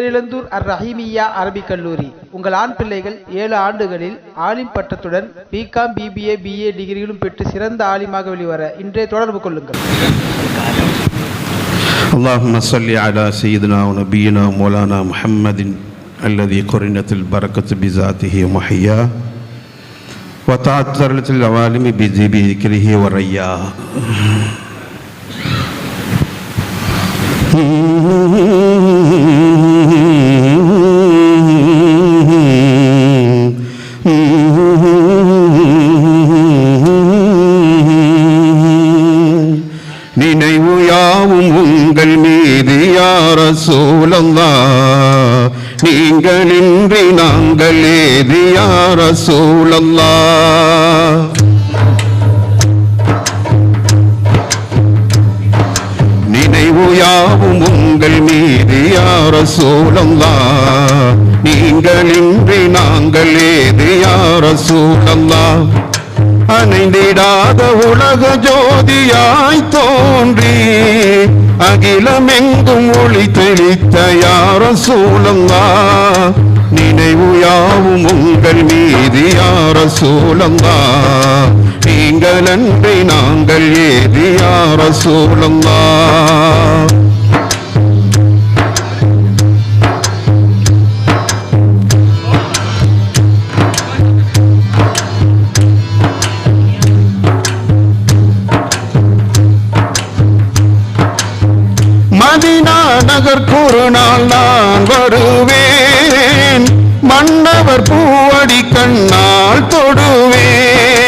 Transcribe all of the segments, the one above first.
பேரிழந்தூர் அர் ரஹீமியா அரபிக் கல்லூரி உங்கள் ஆண் பிள்ளைகள் ஏழு ஆண்டுகளில் ஆலிம் பட்டத்துடன் பிகாம் பிபிஏ பிஏ டிகிரிகளும் பெற்று சிறந்த ஆலிமாக வெளிவர இன்றே தொடர்பு கொள்ளுங்கள் اللهم صل على سيدنا ونبينا مولانا محمد الذي قرنت البركة بذاته ومحياه وتعثرت العوالم بذكره ورياه நினைவு யாவும் உங்கள் மீது யார சூழந்தா நீங்கள் இன்றி நாங்கள் ஏது யார சூழல்லா யாவும் உங்கள் மீது யார சூழந்தா நீங்கள் இன்றி நாங்கள் ஏது யார சூழல்லா அணைந்திடாத உலக ஜோதியாய் தோன்றி. அகிலமெங்கும் ஒளி தெளித்த யார சூழந்தா நினைவு யாவும் உங்கள் மீது யார சூழந்தா எங்கள் அன்பை நாங்கள் ஏது யார சூழங்கா மதினா நகர் நாள் நான் வருவேன். மன்னவர் பூவடி கண்ணால் தொடுவேன்.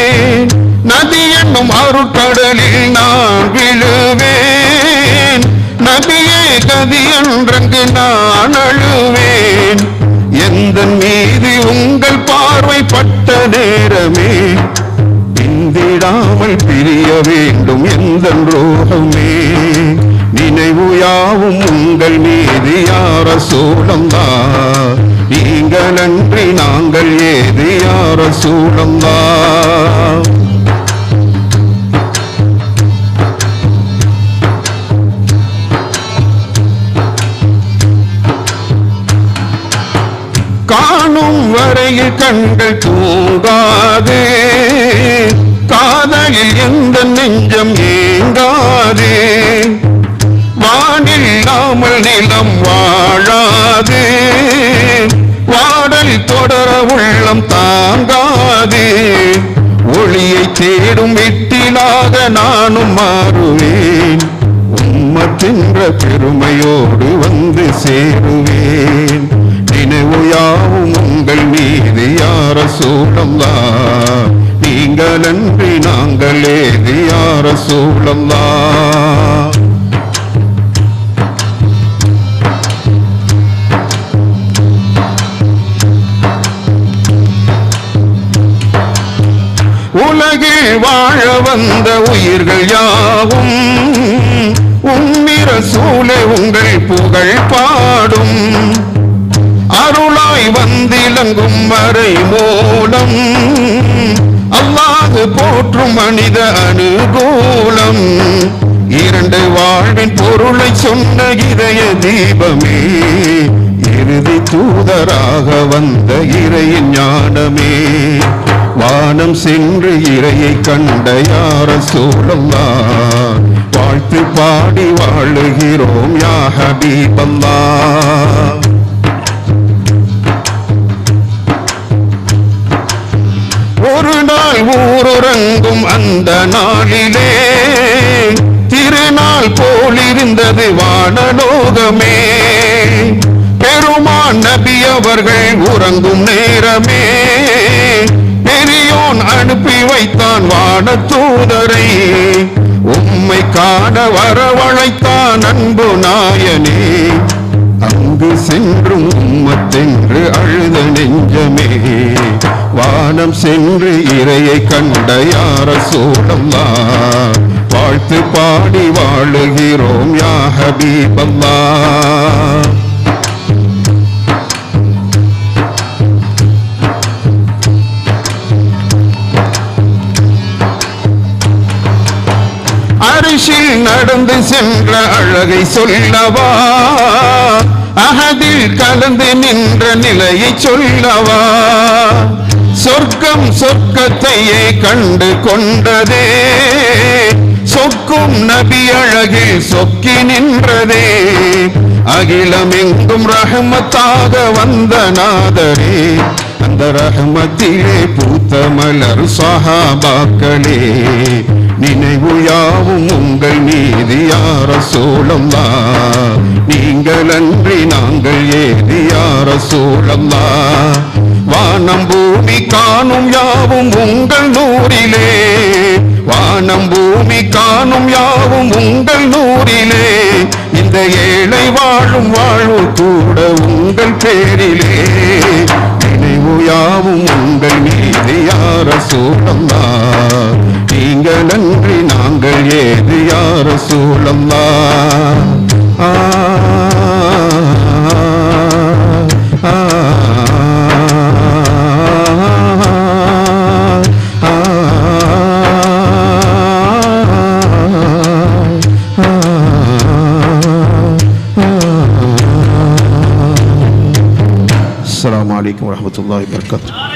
நதி என்னும் அருட்கடலில் நான் விழுவேன். நபியே கதி என்றங்கு நான் அழுவேன். எந்த மீது உங்கள் பார்வைப்பட்ட நேரமே பிந்திடாமல் பிரிய வேண்டும் எந்த ரோகமே. நினைவு யாவும் உங்கள் மீது யார சூழந்தா? நீங்கள் அன்றி நாங்கள் ஏது யார சூழந்தா? காணும் வரையில் கண்கள் தூங்காதே காதலில் எந்த நெஞ்சம் ஏங்காதே வானில்லாமல் நிலம் வாழாதே. வாடல் தொடர உள்ளம் தாங்காதே. ஒளியை தேடும் வெட்டிலாக நானும் மாறுவேன். உம்மத்தின்ற பெருமையோடு வந்து சேருவேன். யாவும் உங்கள் மீது யார சூழந்தா நீங்கள் அன்றி நாங்கள் ஏது யார சூழந்தா உலகில் வாழ வந்த உயிர்கள் யாவும் உன்னிற சூழ உங்கள் புகழ் பாடும். அருளாய் வந்திலங்கும் மறை மூலம். அல்லாது போற்றும் மனித அனுகூலம். இரண்டு வாழ்வின் பொருளை சொன்ன இதய தீபமே. இறுதி தூதராக வந்த இறையின் ஞானமே. வானம் சென்று இறையை கண்ட யார சூழல்லா வாழ்த்து பாடி வாழுகிறோம் யா ஹபீபல்லா. ஊருறங்கும் அந்த நாளிலே. திருநாள் போலிருந்தது வானலோகமே. பெருமான் நபி அவர்கள் உறங்கும் நேரமே. பெரியோன் அனுப்பி வைத்தான் வான தூதரை உம்மை காண வரவழைத்தான் அன்பு நாயனே. அங்கு சென்றும் உம்மத்தென்று அழுத நெஞ்சமே. வானம் சென்று இறையை கண்ட யார சூழல்லா வாழ்த்து பாடி வாழுகிறோம் யா தீபம்மா அரிசில் நடந்து சென்ற அழகை சொல்லவா? அகதில் கலந்து நின்ற நிலையை சொல்லவா? சொர்க்கம் சொர்க்கத்தையே கண்டு கொண்டதே. சொக்கும் நபி அழகில் சொக்கி நின்றதே. அகிலமெங்கும் ரஹமத்தாக வந்த நாதரே. அந்த ரஹமத்திலே பூத்த மலர் சஹாபாக்களே. நினைவு யாவும் உங்கள் நீதி யார சோழம்மா. நீங்கள் அன்றி நாங்கள் ஏது யார சோழம்மா. வானம் பூமி காணும் யாவும் உங்கள் நூறிலே. வானம் பூமி காணும் யாவும் உங்கள் நூறிலே. இந்த ஏழை வாழும் வாழ்வு கூட உங்கள் பேரிலே. நினைவு யாவும் உங்கள் மீது யார சூழம்மா? நீங்கள் நன்றி நாங்கள் ஏது யார சூழம்மா? الله وبركاته.